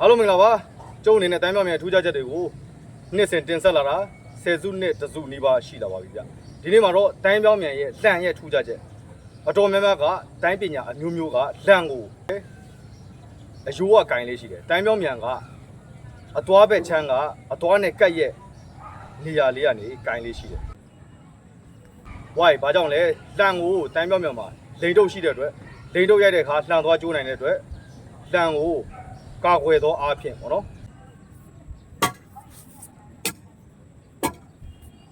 အားလုံးမင်္ဂလာပါကျုံအနေနဲ့တိုင်းမြောက်မြန်ထူးခြားချက်တွေကိုနှစ်စဉ်တင်ဆက်လာတာဆယ်စုနှစ်တစ်စုနီးပါးရှိလာပါပြီဗျဒီနေ့မှာတော့တိုင်းမြောက်မြန်ရဲ့လန့်ရဲ့ထူးခြားချက်အတော်များများကတိုင်းပညာအမျိုးမျိုးကလန့်ကိုအယိုးကကင်လေးရှိတယ်တိုင်းမြောက်မြန်ကအသွားဘက်ချမ်းကအသွားနဲ့ကတ်ရဲ့နေရာလေးကနေကင်လေးရှိတယ်ဝိုင်းဘာကြောင့်လဲလန့်ကိုတိုင်းမြောက်မြန်မှာလိန်တုပ်ရှိတဲ့အတွက်လိန်တုပ်ရိုက်တဲ့အခါလှန်သွားကျိုးနိုင်တဲ့အတွက်လန့်ကို ကာကွယ်သောအားဖြင့်ပေါ့နော်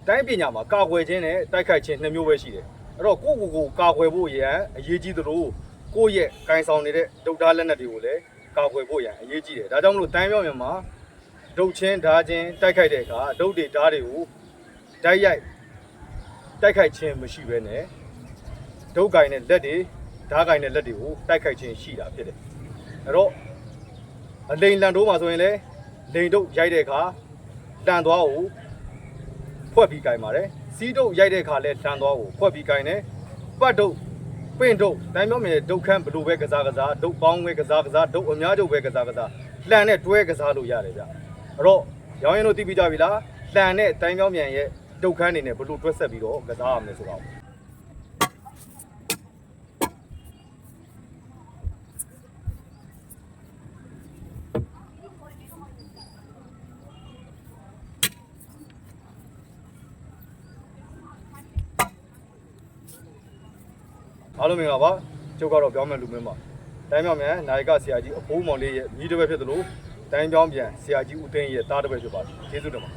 တိုင်းပညာမှာကာကွယ်ခြင်းနဲ့တိုက်ခိုက်ခြင်းနှစ်မျိုးပဲရှိတယ်အဲ့တော့ကိုယ့်ကိုယ်ကိုကာကွယ်ဖို့ရန်အရေးကြီးသလိုကိုယ့်ရဲ့ဂိုင်ဆောင်နေတဲ့ဒုတ်သားလက်နက်တွေကိုလည်းကာကွယ်ဖို့ရန်အရေးကြီးတယ်ဒါကြောင့်မလို့တိုင်းပြောင်းမြန်မာဒုတ်ချင်းဓာချင်းတိုက်ခိုက်တဲ့အခါဒုတ်တွေဓာတွေကိုတိုက်ရိုက်တိုက်ခိုက်ခြင်းမရှိဘဲနဲ့ဒုတ်ဂိုင်နဲ့လက်တွေဓာဂိုင်နဲ့လက်တွေကိုတိုက်ခိုက်ခြင်းရှိတာဖြစ်တယ်အဲ့တော့ အလိန်လန်တိုးမှာဆိုရင်လည်းလိန်တုပ်ရိုက်တဲ့အခါလန်သွားကိုဖွက်ပြီးကင်ပါတယ်စီးတုပ်ရိုက်တဲ့အခါလည်းလန်သွားကိုဖွက်ပြီးကင်တယ်ပတ်တုပ်ပင့်တုပ်တိုင်းမြောက်မြေဒုတ်ခမ်းဘလူပဲကစားကစားဒုတ်ပေါင်းပဲကစားကစားဒုတ်အများကျုပ်ပဲကစားကစားလှန်နဲ့တွဲကစားလို့ရတယ်ဗျအဲ့တော့ရောင်းရင်တို့သိပြီးကြပြီလားလှန်နဲ့တိုင်းမြောက်မြန်ရဲ့ဒုတ်ခမ်းအနေနဲ့ဘလူတွဲဆက်ပြီးတော့ကစားရမယ်ဆိုတော့ အားလုံးမင်္ဂလာပါကျုပ်ကတော့ပြောင်းမဲ့လူမင်းပါတိုင်းပြောင်းမြန်နာယကဆရာကြီးအဖိုးမောင်လေးရဲ့မိတစ်ပည့်ဖြစ်သလိုတိုင်းပြောင်းပြန်ဆရာကြီးဦးသိန်းရဲ့သားတစ်ပည့်ဖြစ်ပါတယ်ကျေးဇူးတင်ပါ